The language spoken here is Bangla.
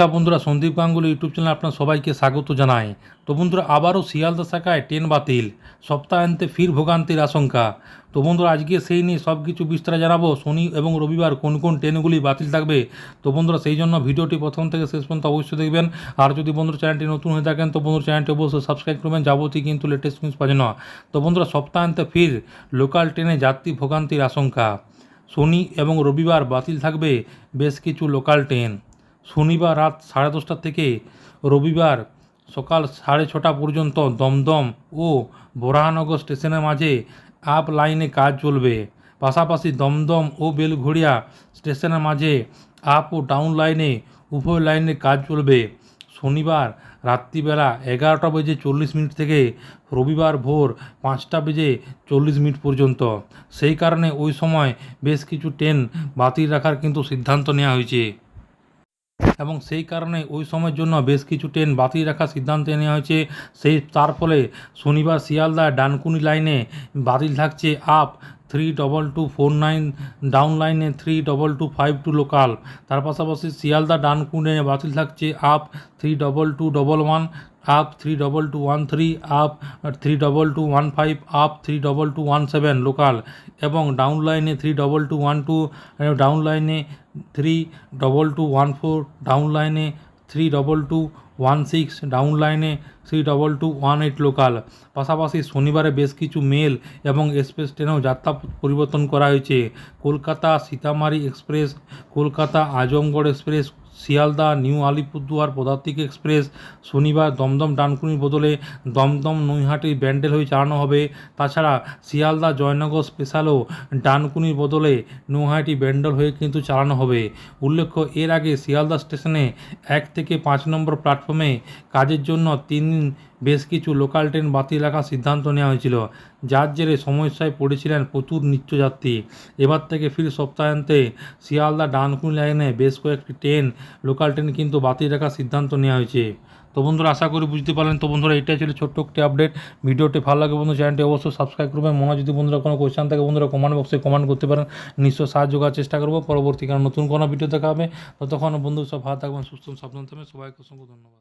নমস্কার বন্ধুরা, সন্দীপ গাঙ্গুলি ইউটিউব চ্যানেলে আপনার সবাইকে স্বাগত জানাই। তো বন্ধুরা, আবারও শিয়ালদা শাখায় ট্রেন বাতিল, সপ্তাহান্তে ফির ভোগান্তির আশঙ্কা। তো বন্ধুরা, আজকে সেই নিয়ে সব কিছু বিস্তারে জানাব, শনি এবং রবিবার কোন কোন ট্রেনগুলি বাতিল থাকবে। তো বন্ধুরা, সেই জন্য ভিডিওটি প্রথম থেকে শেষ পর্যন্ত অবশ্যই দেখবেন। আর যদি বন্ধুরা চ্যানেলটি নতুন হয়ে থাকেন, তো বন্ধুরা চ্যানেলটি অবশ্যই সাবস্ক্রাইব করবেন। যাবতীয় কিন্তু লেটেস্ট নিউজ পাওয়া না তো বন্ধুরা, সপ্তাহান্তে ফির লোকাল ট্রেনে যাত্রী ভোগান্তির আশঙ্কা। শনি এবং রবিবার বাতিল থাকবে বেশ কিছু লোকাল ট্রেন। শনিবার রাত সাড়ে দশটা থেকে রবিবার সকাল সাড়ে ছটা পর্যন্ত দমদম ও বোরাহানগর স্টেশনের মাঝে আপ লাইনে কাজ চলবে। পাশাপাশি দমদম ও বেলঘড়িয়া স্টেশনের মাঝে আপ ও ডাউন লাইনে উভয় লাইনে কাজ চলবে। শনিবার রাত্রিবেলা এগারোটা বেজে চল্লিশ মিনিট থেকে রবিবার ভোর পাঁচটা বেজে চল্লিশ মিনিট পর্যন্ত। সেই কারণে ওই সময় বেশ কিছু ট্রেন বাতিল রাখার কিন্তু সিদ্ধান্ত নেওয়া হয়েছে। এবং সেই কারণে ওই সময়ের জন্য বেশ কিছু ট্রেন বাতিল রাখার সিদ্ধান্ত নেওয়া হয়েছে। সেই, তার ফলে শনিবার শিয়ালদা ডানকুনি লাইনে বাতিল থাকছে up three double two four nine down লাইনে three double two five two local তার পাশাপাশি শিয়ালদা, ডানকুনি বাতিল থাকছে up three double two double one up three double two one three up three double two one five up three double two one seven local এবং ডাউন লাইনে three double two one two down লাইনে three double two one four down লাইনে three double two one six down লাইনে three double two one eight local পাশাপাশি শনিবারে বেশ কিছু মেল এবং এক্সপ্রেস ট্রেনেও যাত্রা পরিবর্তন করা হয়েছে। Kolkata Sitamarhi express Kolkata Azamgarh express Sealdah, new Alipurduar Padatik express, শনিবার দমদম ডানকুনির বদলে দমদম নৈহাটি ব্যান্ডেল হয়ে চালানো হবে। তাছাড়া শিয়ালদা জয়নগর স্পেশালও ডানকুনির বদলে নৈহাটি ব্যান্ডেল হয়ে কিন্তু চালানো হবে। উল্লেখ্য, এর আগে শিয়ালদা স্টেশনে এক থেকে পাঁচ নম্বর প্ল্যাটফর্মে কাজের জন্য তিন বেশ কিছু লোকাল ট্রেন বাতিল রাখার সিদ্ধান্ত নেওয়া হয়েছিল। যার জেরে সমস্যায় পড়েছিলেন প্রচুর নিত্যযাত্রী। এবার থেকে ফির সপ্তাহান্তে শিয়ালদা ডানকুন লাইনে বেশ কয়েকটি ট্রেন, লোকাল ট্রেন কিন্তু বাতিল রাখার সিদ্ধান্ত নেওয়া হয়েছে। তো বন্ধুরা, আশা করি বুঝতে পারলেন। তো বন্ধুরা এটাই ছিল ছোট্ট একটি আপডেট ভিডিওটি ভালো লাগে বন্ধু, চ্যানেলটি অবশ্যই সাবস্ক্রাইব করবেন। মনে যদি বন্ধুরা কোনো কোয়েশ্চান থাকে, বন্ধুরা কমেন্ট বক্সে কমেন্ট করতে পারেন। নিশ্চয় সাহায্য করার চেষ্টা করব। পরবর্তীকালে নতুন কোনো ভিডিও দেখা হবে। ততক্ষণ বন্ধু, সব ভালো থাকবেন, সুস্থ সাবধান থাকবেন। সবাইকে অসংখ্য ধন্যবাদ।